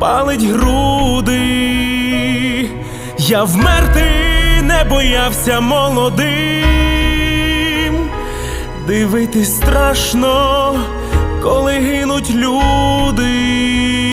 палить груди. Я вмерти не боявся молодим, дивитись страшно, коли гинуть люди.